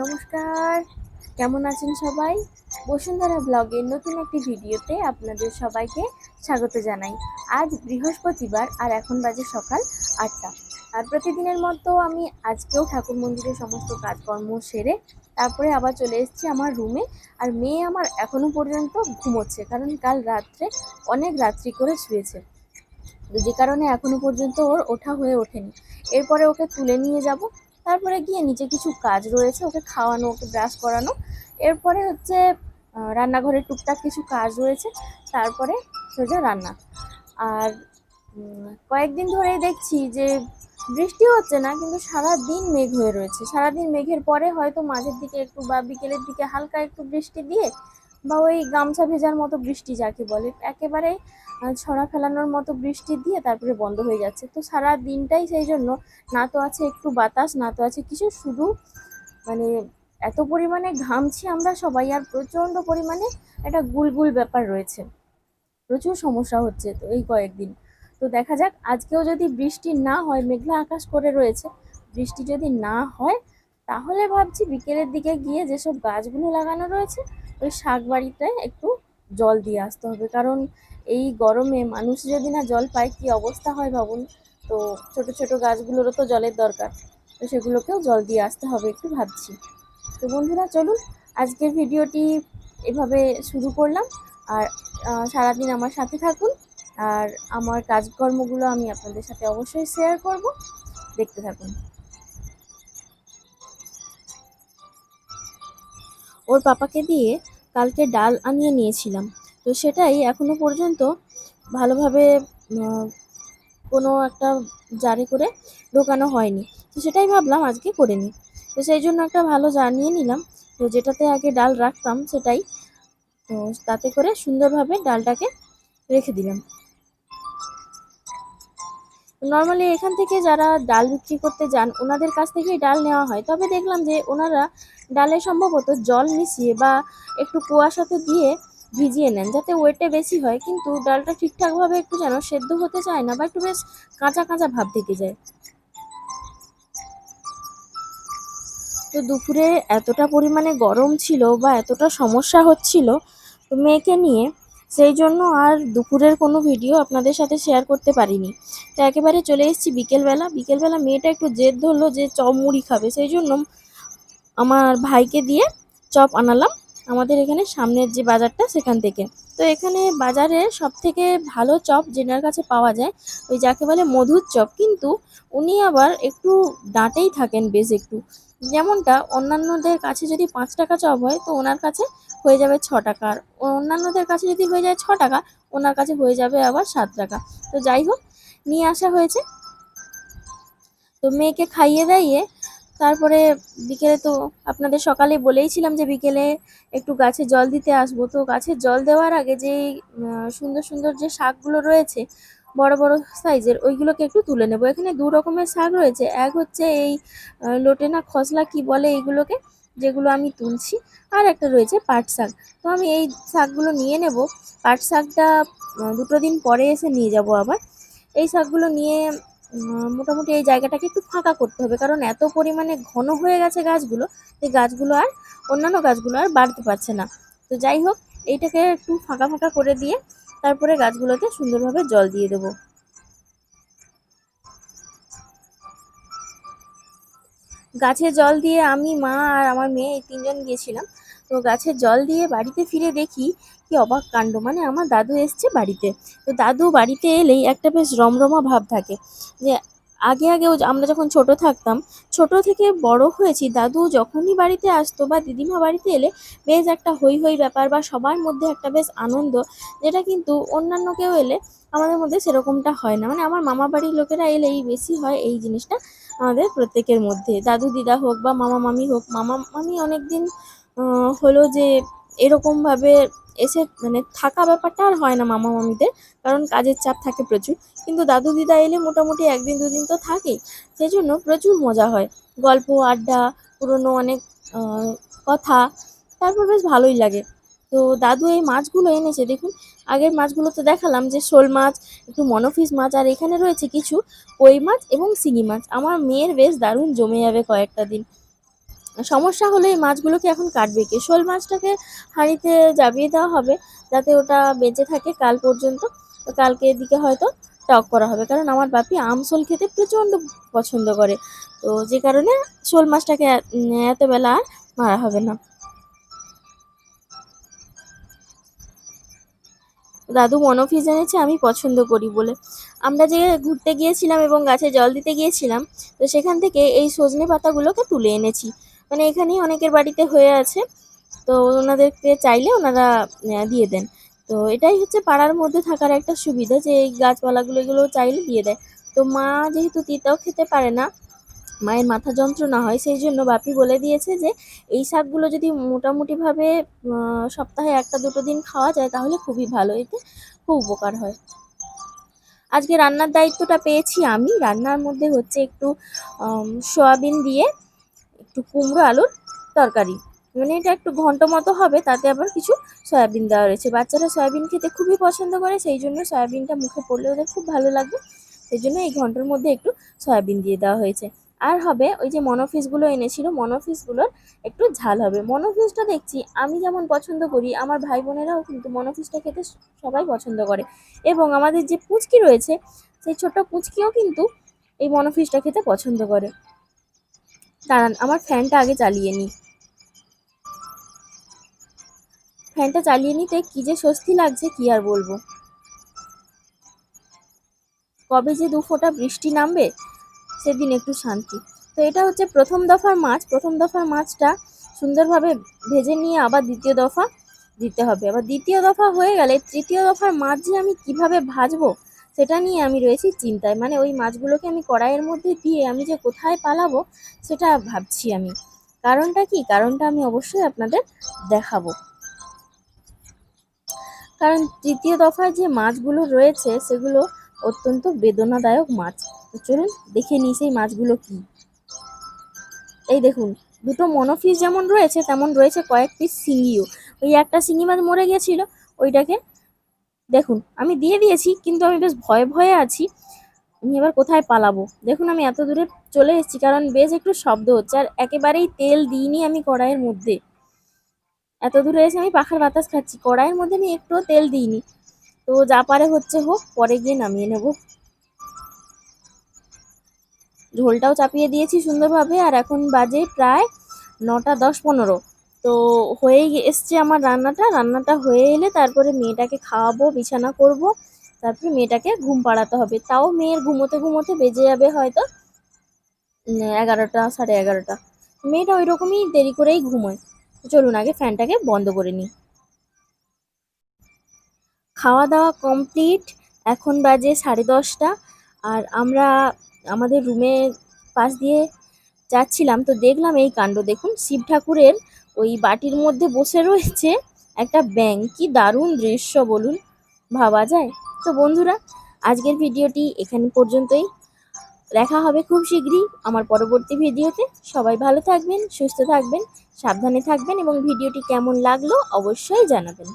নমস্কার। কেমন আছেন সবাই? বসুন্ধরা ব্লগের নতুন একটি ভিডিওতে আপনাদের সবাইকে স্বাগত জানাই। আজ বৃহস্পতিবার আর এখন বাজে সকাল আটটা। আর প্রতিদিনের মতো আমি আজকেও ঠাকুর মন্দিরের সমস্ত কাজকর্ম সেরে তারপরে আবার চলে এসেছি আমার রুমে। আর মেয়ে আমার এখনও পর্যন্ত ঘুমোচ্ছে, কারণ কাল রাত্রে অনেক রাত্রি করে শুয়েছে। যে কারণে এখনও পর্যন্ত ওর ওঠা হয়ে ওঠেনি। এরপরে ওকে তুলে নিয়ে যাব। তারপরে গিয়ে নিচে কিছু কাজ রয়েছে, ওকে খাওয়ানো, ওকে ব্রাশ করানো। এরপরে হচ্ছে রান্নাঘরে টুকটাক কিছু কাজ রয়েছে, তারপরে সোজা রান্না। আর কয়েকদিন ধরেই দেখছি যে বৃষ্টি হচ্ছে না, কিন্তু সারা দিন মেঘ হয়ে রয়েছে। সারাদিন মেঘের পরে হয়তো মাঝের দিকে একটু বা বিকেলের দিকে হালকা একটু বৃষ্টি দিয়ে বা ওই গামছা ভেজার মতো বৃষ্টি যাকে বলে একেবারে ছড়া ফেলানোর মতো বৃষ্টি দিয়ে তারপরে বন্ধ হয়ে যাচ্ছে। তো সারা দিনটাই সেই জন্য না তো আছে একটু বাতাস, না তো আছে কিছু, শুধু মানে এত পরিমাণে ঘামছি আমরা সবাই আর প্রচণ্ড পরিমাণে একটা গুলগুল ব্যাপার রয়েছে। প্রচুর সমস্যা হচ্ছে তো এই কয়েকদিন। তো দেখা যাক, আজকেও যদি বৃষ্টি না হয়, মেঘলা আকাশ করে রয়েছে, বৃষ্টি যদি না হয়, তাহলে ভাবছি বিকেলের দিকে গিয়ে যেসব গাছগুলো লাগানো রয়েছে, ওই শাক বাড়িটায় একটু জল দিয়ে আসতে হবে। কারণ এই গরমে মানুষ যদি না জল পায়, কি অবস্থা হয় ভাবুন? তো ছোট ছোট গাছগুলোরও তো জলের দরকার। তো সেগুলোকেও জল দিয়ে আসতে হবে একটু ভাবছি। তো বন্ধুরা, চলুন আজকের ভিডিওটি এভাবে শুরু করলাম। আর সারাদিন আমার সাথে থাকুন। আর আমার কাজকর্মগুলো আমি আপনাদের সাথে অবশ্যই শেয়ার করব। দেখতে থাকুন। ওর পাপাকে দিয়ে কালকে ডাল আনিয়ে নিয়েছিলাম। তো সেটাই এখনও পর্যন্ত ভালোভাবে কোনো একটা জারে করে ঢোকানো হয়নি। তো সেটাই ভাবলাম আজকে করে নিই। তো সেই জন্য একটা ভালো জার নিয়ে নিলাম তো যেটাতে আগে ডাল রাখতাম সেটাই। তো তাতে করে সুন্দরভাবে ডালটাকে রেখে দিলাম। নর্মালি এখান থেকে যারা ডাল বিক্রি করতে যান, ওনাদের কাছ থেকেই ডাল নেওয়া হয়। তবে দেখলাম যে ওনারা ডালে সম্ভবত জল মিশিয়ে বা একটু কুয়াশাতে দিয়ে ভিজিয়ে নেন, যাতে ওয়েটে বেশি হয়। কিন্তু ডালটা ঠিকঠাকভাবে একটু যেন সেদ্ধ হতে চায় না বা একটু বেশ কাঁচা কাঁচা ভাব থেকে যায়। তো দুপুরে এতটা পরিমাণে গরম ছিল বা এতটা সমস্যা হচ্ছিল তো মেয়েকে নিয়ে, সেই জন্য আর দুপুরের কোনো ভিডিও আপনাদের সাথে শেয়ার করতে পারিনি। তো একেবারে চলে এসেছি বিকেলবেলা। বিকেলবেলা মেয়েটা একটু জেদ ধরলো যে চপ মুড়ি খাবে, সেই জন্য আমার ভাইকে দিয়ে চপ আনালাম আমাদের এখানে সামনের যে বাজারটা সেখান থেকে। তো এখানে বাজারে সব থেকে ভালো চপ যেটার কাছে পাওয়া যায় ওই যাকে বলে মধুর চপ। কিন্তু উনি আবার একটু ডাঁটেই থাকেন বেশ একটু। যেমনটা অন্যান্যদের কাছে যদি পাঁচ টাকা চপ হয় তো ওনার কাছে হয়ে যাবে ছ টাকা। আর অন্যান্যদের কাছে যদি হয়ে যায় ছ টাকা, ওনার কাছে হয়ে যাবে আবার সাত টাকা। তো যাই হোক, নিয়ে আসা হয়েছে। তো মেয়েকে খাইয়ে দাইয়ে তারপরে বিকেলে তো আপনাদের সকালে বলেইছিলাম যে বিকেলে একটু গাছে জল দিতে আসব। তো গাছে জল দেওয়ার আগে যে সুন্দর সুন্দর যে শাকগুলো রয়েছে, বড় বড় সাইজের, ওইগুলোকে একটু তুলে নেব। এখানে দু রকমের শাক রয়েছে। এক হচ্ছে এই লোটে না খসলা কি বলে এইগুলোকে, যেগুলো আমি তুলছি, আর একটা রয়েছে পাট শাক। তো আমি এই শাকগুলো নিয়ে নেব। পাট শাকটা দুটো দিন পরে এসে নিয়ে যাব আবার। এই শাকগুলো নিয়ে মোটামুটি এই জায়গাটাকে একটু ফাঁকা করতে হবে, কারণ এত পরিমাণে ঘন হয়ে গেছে গাছগুলো যে গাছগুলো আর অন্যান্য গাছগুলো আর বাড়তে পারছে না। তো যাই হোক, এইটাকে একটু ফাঁকা ফাঁকা করে দিয়ে তারপরে গাছগুলোতে সুন্দরভাবে জল দিয়ে দেবো। গাছে জল দিয়ে আমি, মা আর আমার মেয়ে এই তিনজন গিয়েছিলাম। তো গাছে জল দিয়ে বাড়িতে ফিরে দেখি কি অবাক কাণ্ড। মানে আমার দাদু এসছে বাড়িতে। তো দাদু বাড়িতে এলেই একটা বেশ রমরমা ভাব থাকে যে আগে আগে আমরা যখন ছোট থাকতাম, ছোট থেকে বড় হয়েছি, দাদু যখনই বাড়িতে আসতো বা দিদিমা বাড়িতে এলে বেশ একটা হই হই ব্যাপার বা সবার মধ্যে একটা বেশ আনন্দ, যেটা কিন্তু অন্যান্য কেউ এলে আমাদের মধ্যে সেরকমটা হয় না। মানে আমার মামা বাড়ির লোকেরা এলেই বেশি হয় এই জিনিসটা আমাদের প্রত্যেকের মধ্যে। দাদু দিদা হোক বা মামা মামি হোক, মামা মামি অনেক দিন হলো যে এরকমভাবে এসে মানে থাকা ব্যাপারটা আর হয় না মামা মামিদের, কারণ কাজের চাপ থাকে প্রচুর। কিন্তু দাদু দিদা এলে মোটামুটি একদিন দুদিন তো থাকেই সেই জন্য প্রচুর মজা হয়। গল্প, আড্ডা, পুরনো অনেক কথা, তারপর বেশ ভালোই লাগে। তো দাদু এই মাছগুলো এনেছে, দেখুন, আগের মাছগুলো তো দেখালাম যে শোল মাছ, একটু মনোফিস মাছ, আর এখানে রয়েছে কিছু কই মাছ এবং শিঙি মাছ। আমার মেয়ের বেশ দারুণ জমে যাবে কয়েকটা দিন। সমস্যা হলে এই মাছগুলোকে এখন কাটবে কে? শোল মাছটাকে হাঁড়িতে জাবিয়ে দেওয়া হবে যাতে ওটা বেঁচে থাকে কাল পর্যন্ত। কালকে এদিকে হয়তো টক করা হবে। কারণ আমার বাপি আমসোল খেতে প্রচণ্ড পছন্দ করে। তো যে কারণে শোল মাছটাকে এ- উম, এত বেলা আর মারা হবে না। দাদু মনোফিজ এনেছে আমি পছন্দ করি বলে। আমরা যে ঘুরতে গিয়েছিলাম এবং গাছে জল দিতে গিয়েছিলাম তো সেখান থেকে এই সজনে পাতাগুলোকে তুলে এনেছি। মানে এখানেই অনেকের বাড়িতে হয়ে আছে। তো ওনাদেরকে চাইলে ওনারা দিয়ে দেন। তো এটাই হচ্ছে পাড়ার মধ্যে থাকার একটা সুবিধা যে এই গাছপালাগুলো এগুলো চাইলে দিয়ে দেয়। তো মা যেহেতু তিতাও খেতে পারে না, মায়ের মাথা যন্ত্রণা হয়, সেই জন্য বাপি বলে দিয়েছে যে এই শাকগুলো যদি মোটামুটিভাবে সপ্তাহে একটা দুটো দিন খাওয়া যায় তাহলে খুবই ভালো, এতে খুব উপকার হয়। আজকে রান্নার দায়িত্বটা পেয়েছি আমি। রান্নার মধ্যে হচ্ছে একটু সয়াবিন দিয়ে একটু কুমড়ো, আলুর তরকারি। মানে এটা একটু ঘন্ট মতো হবে, তাতে আবার কিছু সয়াবিন দেওয়া রয়েছে। বাচ্চারা সয়াবিন খেতে খুবই পছন্দ করে, সেই জন্য সয়াবিনটা মুখে পড়লে ওদের খুব ভালো লাগবে। সেই জন্য এই ঘণ্টার মধ্যে একটু সয়াবিন দিয়ে দেওয়া হয়েছে। আর হবে ওই যে মনোফিসগুলো এনেছিল মনোফিসগুলোর একটু ঝাল হবে। মনোফিসটা দেখছি, আমি যেমন পছন্দ করি, আমার ভাই বোনেরাও কিন্তু মনোফিসটা খেতে সবাই পছন্দ করে। এবং আমাদের যে পুচকি রয়েছে, সেই ছোট্ট পুচকিও কিন্তু এই মনোফিসটা খেতে পছন্দ করে। দাঁড়ান, আমার ফ্যানটা আগে চালিয়ে নিই ফ্যানটা চালিয়ে নিতে কি যে স্বস্তি লাগছে কি আর বলব? কবে যে দু ফোঁটা বৃষ্টি নামবে, সেদিন একটু শান্তি। তো এটা হচ্ছে প্রথম দফার মাছ। প্রথম দফার মাছটা সুন্দরভাবে ভেজে নিয়ে আবার দ্বিতীয় দফা দিতে হবে। আবার দ্বিতীয় দফা হয়ে গেলে তৃতীয় দফার মাছ যে আমি কীভাবে ভাজবো সেটা নিয়ে আমি রয়েছি চিন্তায়। মানে ওই মাছগুলোকে আমি কড়াইয়ের মধ্যে দিয়ে আমি যে কোথায় পালাবো, সেটা ভাবছি আমি। কারণটা কি? কারণটা আমি অবশ্যই আপনাদের দেখাবো। কারণ তৃতীয় দফায় যে মাছগুলো রয়েছে, সেগুলো অত্যন্ত বেদনাদায়ক মাছ। চলুন দেখে নিই সেই মাছগুলো কি। এই দেখুন, দুটো মনোফিস যেমন রয়েছে, তেমন রয়েছে কয়েক পিস শিঙিও ওই একটা শিঙি মাছ মরে গেছিল, ওইটাকে দেখুন, আমি দিয়ে দিয়েছি, কিন্তু আমি বেশ ভয়ে ভয়ে আছি। আমি এবার কোথায় পালাবো? দেখুন, আমি এত দূরে চলে এসেছি, কারণ বেশ একটু শব্দ হচ্ছে, আর একেবারেই তেল দিইনি আমি কড়াইয়ের মধ্যে। এত দূরে এসে আমি পাখার বাতাস খাচ্ছি, কড়াইয়ের মধ্যে আমি একটুও তেল দিইনি। তো যা পারে হচ্ছে হোক, পরে গিয়ে নামিয়ে নেব। ঝোলটাও চাপিয়ে দিয়েছি সুন্দরভাবে, আর এখন বাজে প্রায় নটা দশ পনেরো। তো হয়েই এসছে আমার রান্নাটা। রান্নাটা হয়ে এলে তারপরে মেয়েটাকে খাওয়াবো, বিছানা করব। তারপরে মেয়েটাকে ঘুম পাড়াতে হবে। তাও মেয়ের ঘুমোতে ঘুমোতে বেজে যাবে হয়তো এগারোটা, সাড়ে এগারোটা। মেয়েটা ওই রকমই দেরি করেই ঘুমোয়। চলুন আগে ফ্যানটাকে বন্ধ করে নিই। খাওয়া দাওয়া কমপ্লিট। এখন বাজে সাড়ে দশটা। আর আমরা আমাদের রুমের পাশ দিয়ে যাচ্ছিলাম। তো দেখলাম এই কাণ্ড। দেখুন, শিব ঠাকুরের ওই বাটির মধ্যে বসে রয়েছে একটা ব্যাঙ। কি দারুণ দৃশ্য, বলুন। ভাবা যায়। তো বন্ধুরা, আজকের ভিডিওটি এখানে পর্যন্তই। দেখা হবে খুব শীঘ্রই আমার পরবর্তী ভিডিওতে। সবাই ভালো থাকবেন, সুস্থ থাকবেন, সাবধানে থাকবেন এবং ভিডিওটি কেমন লাগল অবশ্যই জানাবেন।